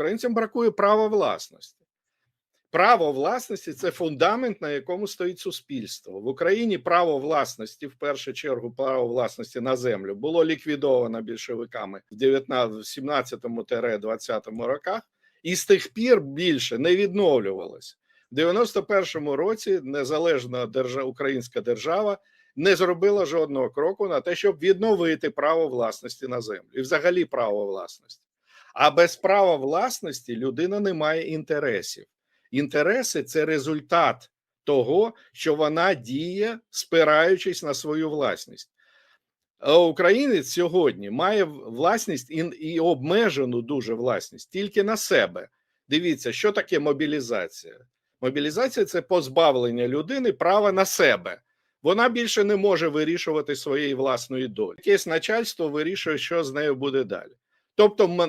українцям бракує права власності. Право власності це фундамент, на якому стоїть суспільство. В Україні право власності, в першу чергу, право власності на землю було ліквідовано більшовиками в 17-20 роках, і з тих пір більше не відновлювалося. В 91-му році незалежна держава, українська держава не зробила жодного кроку на те, щоб відновити право власності на землю і взагалі право власності. А без права власності людина не має інтересів. Інтереси це результат того, що вона діє, спираючись на свою власність. А Українець сьогодні має власність і, обмежену дуже власність тільки на себе. Дивіться, що таке мобілізація. Мобілізація це позбавлення людини права на себе. Вона більше не може вирішувати своєї власної долі. Якесь начальство вирішує, що з нею буде далі. Тобто,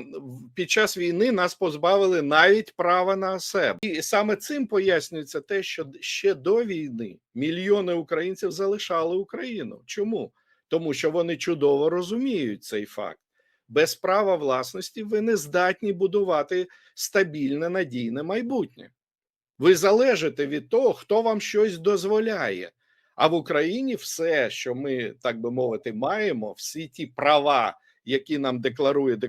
під час війни нас позбавили навіть права на себе, і саме цим пояснюється те, що ще до війни мільйони українців залишали Україну. Чому? Тому що вони чудово розуміють цей факт. Без права власності ви не здатні будувати стабільне надійне майбутнє. Ви залежите від того, хто вам щось дозволяє. А в Україні все, що ми, так би мовити, маємо, всі ті права, які нам декларує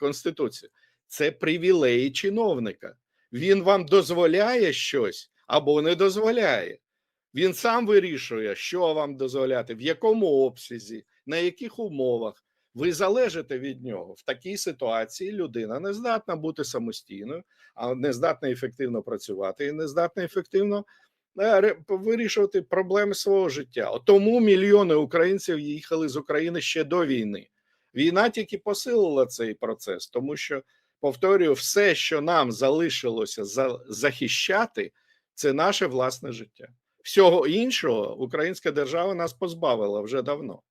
Конституція, це привілеї чиновника. Він вам дозволяє щось або не дозволяє. Він сам вирішує, що вам дозволяти, в якому обсязі, на яких умовах. Ви залежите від нього. В такій ситуації людина не здатна бути самостійною, а не здатна ефективно працювати і не здатна ефективно е, вирішувати проблеми свого життя. Тому мільйони українців їхали з України ще до війни. Війна тільки посилила цей процес, тому що повторюю, все, що нам залишилося захищати, це наше власне життя. Всього іншого українська держава нас позбавила вже давно.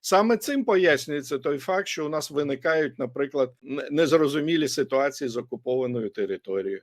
Саме цим пояснюється той факт, що у нас виникають, наприклад, незрозумілі ситуації з окупованою територією.